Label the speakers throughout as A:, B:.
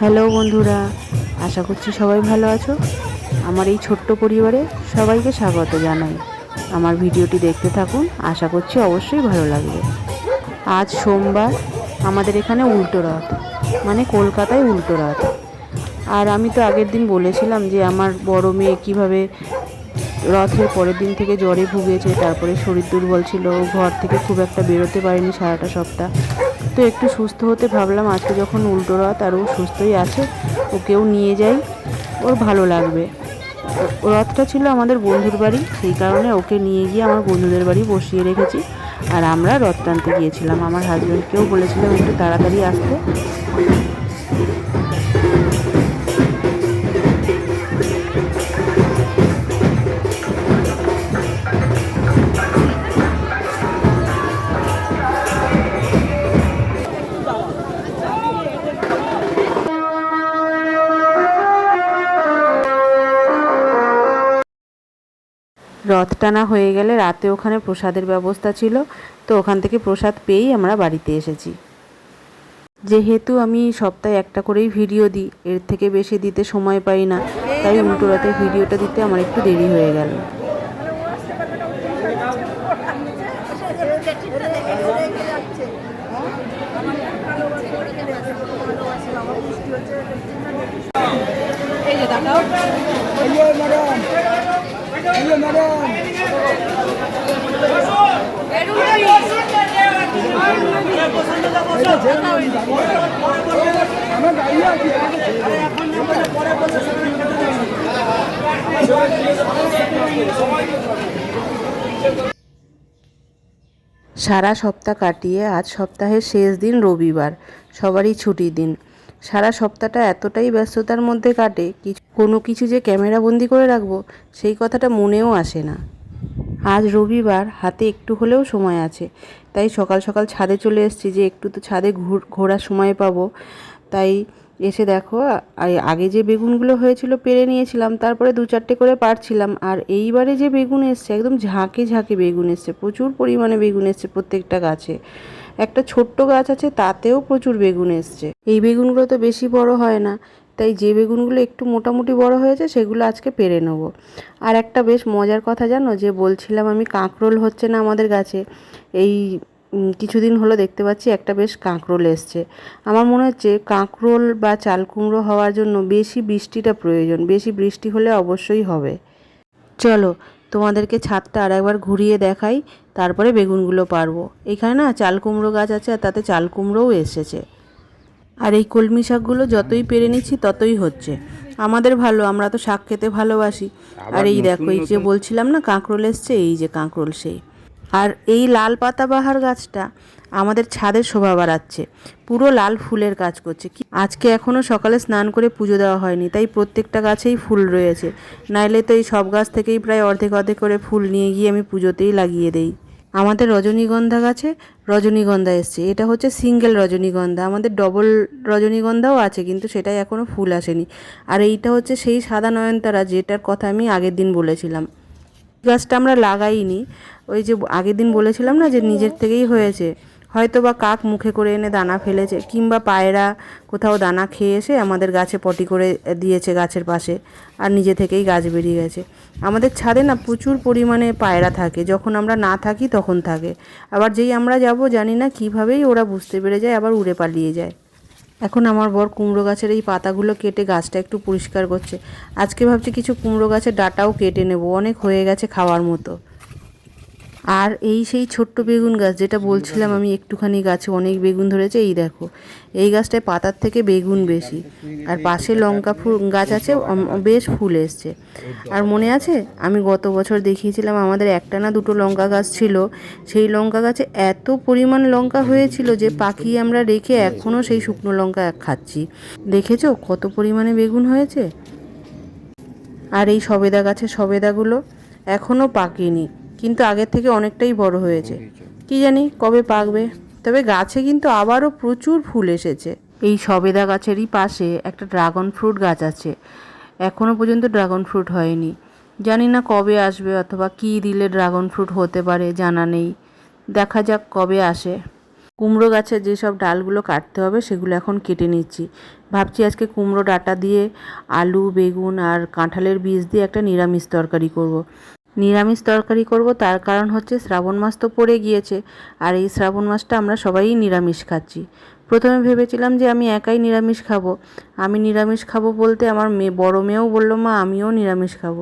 A: Hello বন্ধুরা, আশা করছি সবাই ভালো আছো। আমার এই ছোট্ট পরিবারে সবাইকে স্বাগত জানাই। আমার ভিডিওটি দেখতে থাকুন, আশা করছি অবশ্যই ভালো লাগবে। আজ সোমবার, আমাদের এখানে উল্টো রথ মানে কলকাতায় উল্টো রথ। আর আমি তো আগের দিন বলেছিলাম যে আমার বড় মেয়ে কীভাবে রথের পরের দিন থেকে জ্বরে ভুগেছে, তারপরে শরীর দুর্বল ছিল ঘর থেকে খুব একটা বেরোতে পারেনি সারাটা সপ্তাহ। তো একটু সুস্থ হতে ভাবলাম, আজকে যখন উল্টো রথ আর ও সুস্থই আছে, ওকেও নিয়ে যাই, ওর ভালো লাগবে। রথটা ছিল আমাদের বন্ধুর বাড়ি, সেই কারণে ওকে নিয়ে গিয়ে আমার বন্ধুদের বাড়ি বসিয়ে রেখেছি। আর আমরা রথ টানতে গিয়েছিলাম, আমার হাজব্যান্ডকেও বলেছিলাম একটু তাড়াতাড়ি আসতে। রথ টানা হয়ে গেলে রাতে ওখানে প্রসাদের ব্যবস্থা ছিল, তো ওখান থেকে প্রসাদ পেয়েই আমরা বাড়িতে এসেছি। যেহেতু আমি সপ্তাহে একটা করেই ভিডিও দিই, এর থেকে বেশি দিতে সময় পাই না, তাই উল্টো রাতে ভিডিওটা দিতে আমার একটু দেরি হয়ে গেল
B: আইয়ে ম্যাডাম আইয়ে ম্যাডাম আমার গাড়ি আছে
A: সারা সপ্তাহ কাটিয়ে আজ সপ্তাহের শেষ দিন রবিবার, সবারই ছুটি দিন। সারা সপ্তাহটা এতটাই ব্যস্ততার মধ্যে কাটে, কিছু কোনো কিছু যে ক্যামেরা বন্দি করে রাখব, সেই কথাটা মনেও আসে না। আজ রবিবার, হাতে একটু হলেও সময় আছে। তাই সকাল সকাল ছাদে চলে এসেছি যে একটু তো ছাদে ঘুর- ঘোরার সময় পাবো। তাই এসে দেখো আগে যে বেগুনগুলো হয়েছিল পেরে নিয়েছিলাম, তারপরে দু চারটে করে পারছিলাম। আর এইবারে যে বেগুন এসছে, একদম ঝাঁকে ঝাঁকে বেগুন এসছে। প্রচুর পরিমাণে বেগুন এসছে প্রত্যেকটা গাছে। একটা ছোট্ট গাছ আছে, তাতেও প্রচুর বেগুন এসছে। এই বেগুনগুলো তো বেশি বড় হয় না। তাই যে বেগুনগুলো একটু মোটামুটি বড় হয়েছে সেগুলো আজকে পেরে নেব। আর একটা বেশ মজার কথা জানো যে বলছিলাম আমি কাঁকরোল হচ্ছে না আমাদের গাছে। এই কিছুদিন হলো দেখতে পাচ্ছি একটা বেশ কাঁকরোল এসছে। আমার মনে হচ্ছে কাঁকরোল বা চাল কুমড়ো হওয়ার জন্য বেশি বৃষ্টিটা প্রয়োজন, বেশি বৃষ্টি হলে অবশ্যই হবে। চলো তোমাদেরকে ছাদটা আর একবার ঘুরিয়ে দেখাই, তারপরে বেগুনগুলো পারব। এখানে না চাল কুমড়ো গাছ আছে আর তাতে চাল কুমড়োও এসেছে। আর এই কলমি শাকগুলো যতই পেরে নিচ্ছি ততই হচ্ছে। আমাদের ভালো আমরা তো শাক খেতে ভালোবাসি। আর এই দেখো এই যে বলছিলাম না কাঁকরোল এসছে এই যে কাঁকরোল সেই। আর এই লাল পাতাবাহার গাছটা আমাদের ছাদের শোভা বাড়াচ্ছে। পুরো লাল ফুলের কাজ করছে। কি আজকে এখনও সকালে স্নান করে পুজো দেওয়া হয়নি তাই প্রত্যেকটা গাছেই ফুল রয়েছে। নাইলে তো এই সব গাছ থেকেই প্রায় অর্ধেক অর্ধেক করে ফুল নিয়ে গিয়ে আমি পুজোতেই লাগিয়ে দেই। আমাদের রজনীগন্ধা গাছে রজনীগন্ধা এসছে। এটা হচ্ছে সিঙ্গেল রজনীগন্ধা। আমাদের ডবল রজনীগন্ধাও আছে, কিন্তু সেটাই এখনও ফুল আসেনি। আর এইটা হচ্ছে সেই সাদা নয়নতারা, যেটার কথা আমি আগের দিন বলেছিলাম। গাছটা আমরা লাগাইনি। ওই যে আগের দিন বলেছিলাম না যে নিজের থেকেই হয়েছে? হয়তো বা কাক মুখে করে এনে দানা ফেলেছে, কিংবা পায়রা কোথাও দানা খেয়ে এসে আমাদের গাছে পটি করে দিয়েছে গাছের পাশে, আর নিজে থেকেই গাছ বেরিয়ে গেছে। আমাদের ছাদে না প্রচুর পরিমাণে পায়রা থাকে, যখন আমরা না থাকি তখন থাকে। আবার যেই আমরা যাব, জানি না কীভাবেই ওরা বুঝতে পেরে যায়, আবার উড়ে পালিয়ে যায়। এখন আমার বর কুমড়ো গাছের এই পাতাগুলো কেটে গাছটা একটু পরিষ্কার করছে। আজকে ভাবছি কিছু কুমড়ো গাছের ডাটাও কেটে নেব, অনেক হয়ে গেছে খাওয়ার মতো। আর এই সেই ছোট্ট বেগুন গাছ যেটা বলছিলাম আমি একটুখানি গাছে অনেক বেগুন ধরেছে এই দেখো। এই গাছটায় পাতার থেকে বেগুন বেশি। আর পাশে লঙ্কা ফুল গাছ আছে বেশ ফুল এসছে। আর মনে আছে? আমি গত বছর দেখিয়েছিলাম আমাদের একটা না দুটো লঙ্কা গাছ ছিল। সেই লঙ্কা গাছে এত পরিমাণ লঙ্কা হয়েছিল যে পাকিয়ে আমরা রেখে এখনও সেই শুকনো লঙ্কা খাচ্ছি। দেখেছ কত পরিমাণে বেগুন হয়েছে? আর এই সবেদা গাছে সবেদাগুলো এখনও পাকেনি। কিন্তু আগের থেকে অনেকটাই বড় হয়েছে। কি জানি কবে পাকবে। তবে গাছে কিন্তু আবারও প্রচুর ফুল এসেছে। এই সবেদা গাছেরই পাশে একটা ড্রাগন ফ্রুট গাছ আছে। এখনও পর্যন্ত ড্রাগন ফ্রুট হয়নি। জানি না কবে আসবে অথবা কী দিলে ড্রাগন ফ্রুট হতে পারে, জানা নেই। দেখা যাক কবে আসে। কুমড়ো গাছের যেসব ডালগুলো কাটতে হবে, সেগুলো এখন কেটে নিচ্ছি। ভাবছি আজকে কুমড়ো ডাঁটা দিয়ে আলু, বেগুন আর কাঁঠালের বীজ দিয়ে একটা নিরামিষ তরকারি করব। নিরামিষ তরকারি করব, তার কারণ হচ্ছে শ্রাবণ মাস তো পড়ে গিয়েছে, আর এই শ্রাবণ মাসটা আমরা সবাই নিরামিষ খাচ্ছি। প্রথমে ভেবেছিলাম যে আমি একাই নিরামিষ খাব। আমি নিরামিষ খাব বলতে আমার মেয়ে, বড় মেয়েও বলল, মা, আমিও নিরামিষ খাব।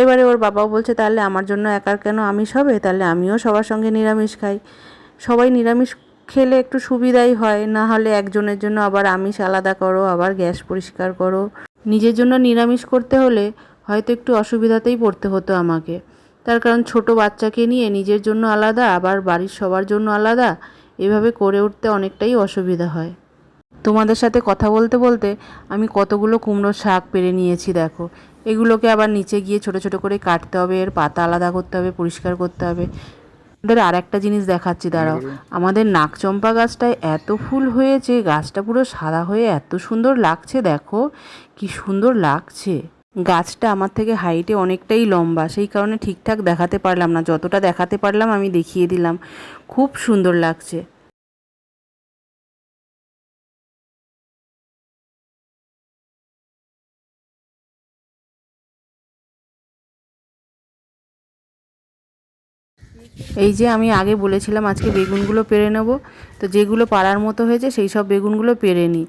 A: এবারে ওর বাবাও বলছে, তাহলে আমার জন্য একার কেন আমিষ হবে? তাহলে আমিও সবার সঙ্গে নিরামিষ খাই। সবাই নিরামিষ খেলে একটু সুবিধাই হয়, না হলে একজনের জন্য আবার আমিষ আলাদা করো, আবার গ্যাস পরিষ্কার করো। নিজের জন্য নিরামিষ করতে হলে হয়তো একটু অসুবিধাতেই পড়তে হতো আমাকে। তার কারণ ছোট বাচ্চাকে নিয়ে নিজের জন্য আলাদা আবার বাড়ির সবার জন্য আলাদা এভাবে করে উঠতে অনেকটাই অসুবিধা হয়। তোমাদের সাথে কথা বলতে বলতে আমি কতগুলো কুমড়োর শাক পেরে নিয়েছি দেখো। এগুলোকে আবার নিচে গিয়ে ছোট ছোট করে কাটতে হবে এর পাতা আলাদা করতে হবে পরিষ্কার করতে হবে। আমাদের আর একটা জিনিস দেখাচ্ছি দাঁড়াও। আমাদের নাকচম্পা গাছটায় এত ফুল হয়েছে গাছটা পুরো সাদা হয়ে এত সুন্দর লাগছে দেখো। কি সুন্দর লাগছে। গাছটা আমার থেকে হাইটে অনেকটাই লম্বা, সেই কারণে ঠিকঠাক দেখাতে পারলাম না। যতটা দেখাতে পারলাম আমি দেখিয়ে দিলাম। খুব সুন্দর লাগছে। এই যে আমি আগে বলেছিলাম আজকে বেগুনগুলো পেরে নেব। তো যেগুলো পাড়ার মতো হয়েছে সেই সব বেগুনগুলো পেরে নিই।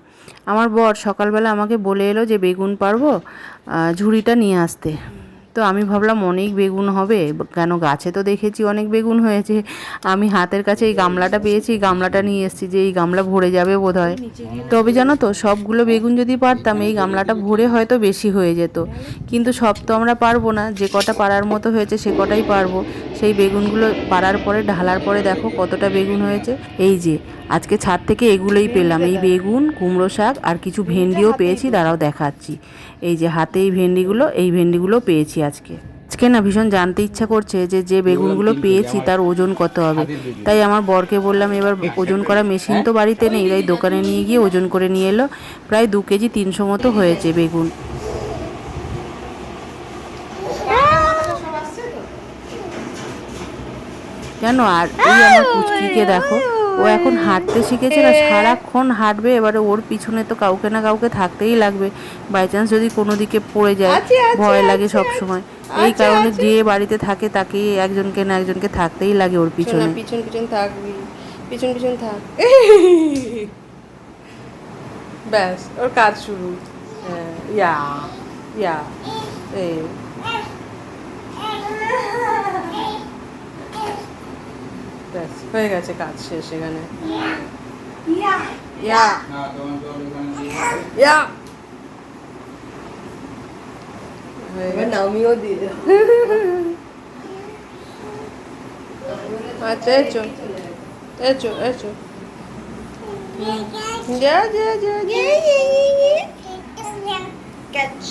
A: আমার বর সকালবেলা আমাকে বলে এলো যে বেগুন পারব ঝুড়িটা নিয়ে আসতে। তো আমি ভাবলাম অনেক বেগুন হবে। কেন গাছে তো দেখেছি অনেক বেগুন হয়েছে। আমি হাতের কাছে এই গামলাটা পেয়েছি গামলাটা নিয়ে এসেছি যে এই গামলা ভরে যাবে বোধ হয় তবে জানো তো, সবগুলো বেগুন যদি পারতাম, এই গামলাটা ভরে হয়তো বেশি হয়ে যেত। কিন্তু সব তো আমরা পারব না, যে কটা পারার মতো হয়েছে সে কটাই পারব। সেই বেগুনগুলো পাড়ার পরে, ঢালার পরে দেখো কতটা বেগুন হয়েছে। এই যে, আজকে ছাদ থেকে এগুলোই পেলাম। এই বেগুন, কুমড়ো শাক আর কিছু ভেন্ডিও পেয়েছি, দাঁড়াও দেখাচ্ছি। এই যে হাতে এই ভেন্ডিগুলো এই ভেন্ডিগুলো পেয়েছি আজকে। আজকে না ভীষণ জানতে ইচ্ছা করছে যে যে বেগুনগুলো পেয়েছি তার ওজন কত হবে। তাই আমার বরকে বললাম এবার ওজন করা মেশিন তো বাড়িতে নেই তাই দোকানে নিয়ে গিয়ে ওজন করে নিয়ে এলো। প্রায় দু কেজি তিনশো মতো হয়েছে বেগুন। জানো আর এই আমার পুচকিকে দেখো। ও এখন হাঁটতে শিখেছে না সারাক্ষণ হাঁটবে এবারে ওর পিছনে তো কাউকে না কাউকে থাকতেই লাগবে। বাই চান্স যদি কোনো দিকে পড়ে যায় ভয় লাগে সব সময়। এই কারণে যে বাড়িতে থাকে তাকে একজনকে না একজনকে থাকতেই লাগে ওর পিছনে।
C: পিছন পিছন থাকবি পিছন পিছন থাক। ব্যাস ওর কাজ শুরু। হ্যাঁ, ইয়া ইয়া এই ব্যাস হয়ে গেছে কাজ শেষ এখানে।
B: নামিও দিয়ে
C: আচ্ছা এচো এচো এচো যা যা যা
B: ক্যাচ।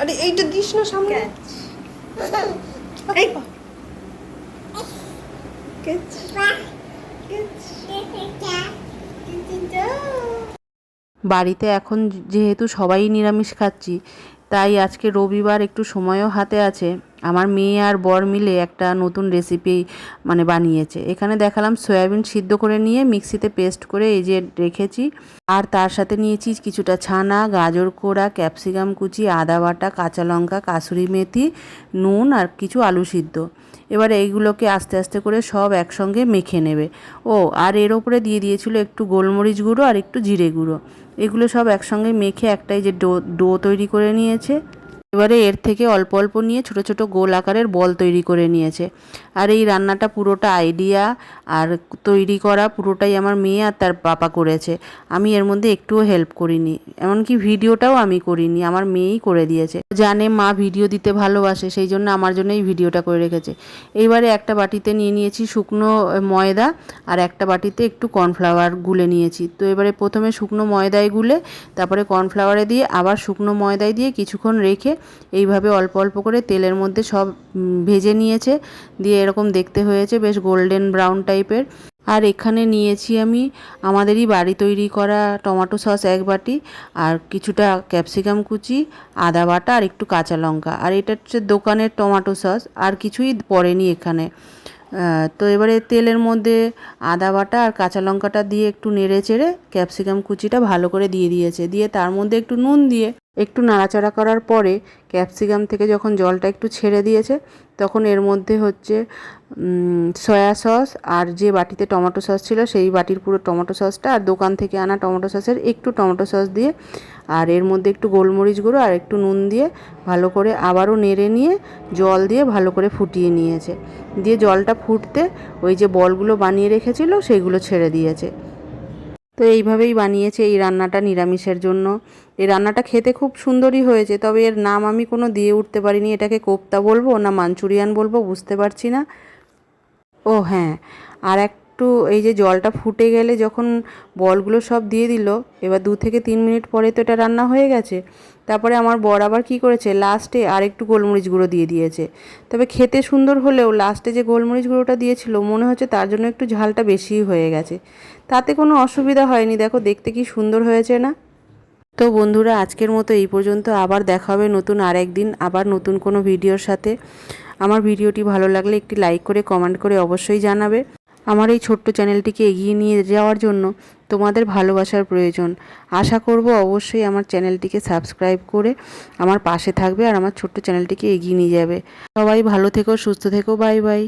C: আরে এইটা দিস না সামনে।
B: এই Good.
A: বাড়িতে এখন যেহেতু সবাই নিরামিষ খাচ্ছি, তাই আজকে রবিবার একটু সময়ও হাতে আছে আমার মেয়ে আর বর মিলে একটা নতুন রেসিপি মানে বানিয়েছে। এখানে দেখালাম সয়াবিন সিদ্ধ করে নিয়ে মিক্সিতে পেস্ট করে এই যে রেখেছি। আর তার সাথে নিয়েছি কিছুটা ছানা, গাজর কোড়া ক্যাপসিকাম কুচি, আদা বাটা, কাঁচা লঙ্কা, কাসুরি মেথি, নুন আর কিছু আলু সিদ্ধ। এবার এইগুলোকে আস্তে আস্তে করে সব একসঙ্গে মেখে নেবে। ও, আর এর ওপরে দিয়ে দিয়েছিল একটু গোলমরিচ গুঁড়ো আর একটু জিরে গুঁড়ো। এগুলো সব একসঙ্গে মেখে একটাই যে ডো ডো তৈরি করে নিয়েছে। এবারে এর থেকে অল্প অল্প নিয়ে ছোট ছোট গোল আকারের বল তৈরি করে নিয়েছে। আর এই রান্নাটা পুরোটা আইডিয়া আর তৈরি করা পুরোটাই আমার মেয়ে আর তার পাপা করেছে। আমি এর মধ্যে একটুও হেল্প করিনি, এমনকি ভিডিওটাও আমি করিনি, আমার মেয়েই করে দিয়েছে। জানে মা ভিডিও দিতে ভালোবাসে, সেই জন্য আমার জন্য এই ভিডিওটা করে রেখেছে। এইবারে একটা বাটিতে নিয়ে নিয়েছি শুকনো ময়দা আর একটা বাটিতে একটু কর্নফ্লাওয়ার গুলে নিয়েছি। তো এবারে প্রথমে শুকনো ময়দায় গুলে, তারপরে কর্নফ্লাওয়ারে দিয়ে আবার শুকনো ময়দায় দিয়ে কিছুক্ষণ রেখে এইভাবে অল্প অল্প করে তেলের মধ্যে সব ভেজে নিয়েছে। দিয়ে এরকম দেখতে হয়েছে, বেশ গোল্ডেন ব্রাউন টাইপের আর এখানে নিয়েছি আমি আমাদেরই বাড়ি তৈরি করা টমেটো সস এক বাটি, আর কিছুটা ক্যাপসিকাম কুচি, আদা বাটা, আর একটু কাঁচা লঙ্কা। আর এটা হচ্ছে দোকানের টমেটো সস, আর কিছুই পড়েনি এখানে। তো এবারে তেলের মধ্যে আদা বাটা আর কাঁচা লঙ্কাটা দিয়ে একটু নেড়ে চেড়ে ক্যাপসিকাম কুচিটা ভালো করে দিয়ে দিয়েছে। দিয়ে তার মধ্যে একটু নুন দিয়ে একটু নাড়াচাড়া করার পরে ক্যাপসিকাম থেকে যখন জলটা একটু ছেড়ে দিয়েছে, তখন এর মধ্যে হচ্ছে সয়া সস আর যে বাটিতে টমেটো সস ছিল সেই বাটির পুরো টমেটো সসটা আর দোকান থেকে আনা টমেটো সসের একটু টমেটো সস দিয়ে আর এর মধ্যে একটু গোলমরিচ গুঁড়ো আর একটু নুন দিয়ে ভালো করে আবারও নেড়ে নিয়ে জল দিয়ে ভালো করে ফুটিয়ে নিয়েছে। দিয়ে জলটা ফুটতে ওই যে বলগুলো বানিয়ে রেখেছিল, সেইগুলো ছেড়ে দিয়েছে। তো এইভাবেই বানিয়েছে এই রান্নাটা নিরামিষের জন্য। এই রান্নাটা খেতে খুব সুন্দরই হয়েছে, তবে এর নাম আমি কোনো দিয়ে উঠতে পারিনি। এটাকে কোপ্তা বলব না মাঞ্চুরিয়ান বলব বুঝতে পারছি না। ও হ্যাঁ আর একটু এই যে জলটা ফুটে গেলে যখন বলগুলো সব দিয়ে দিল, এবার দু থেকে তিন মিনিট পরে তো এটা রান্না হয়ে গেছে। তারপরে আমার বর আবার কী করেছে, লাস্টে আর একটু গোলমরিচ গুঁড়ো দিয়ে দিয়েছে। তবে খেতে সুন্দর হলেও লাস্টে যে গোলমরিচ গুঁড়োটা দিয়েছিল, মনে হচ্ছে তার জন্য একটু ঝালটা বেশিই হয়ে গেছে। তাতে কোনো অসুবিধা হয়নি, দেখো দেখতে কি সুন্দর হয়েছে না? তো বন্ধুরা, আজকের মতো এই পর্যন্ত। আবার দেখা হবে নতুন আর একদিন আবার নতুন কোনো ভিডিওর সাথে। আমার ভিডিওটি ভালো লাগলে একটি লাইক করে, কমেন্ট করে অবশ্যই জানাবে। আমার এই ছোট্ট চ্যানেলটিকে এগিয়ে নিয়ে যাওয়ার জন্য তোমাদের ভালোবাসার প্রয়োজন। আশা করব অবশ্যই আমার চ্যানেলটিকে সাবস্ক্রাইব করে আমার পাশে থাকবে আর আমার ছোট্ট চ্যানেলটিকে এগিয়ে নিয়ে যাবে। সবাই ভালো থেকো, সুস্থ থেকো, বাই বাই।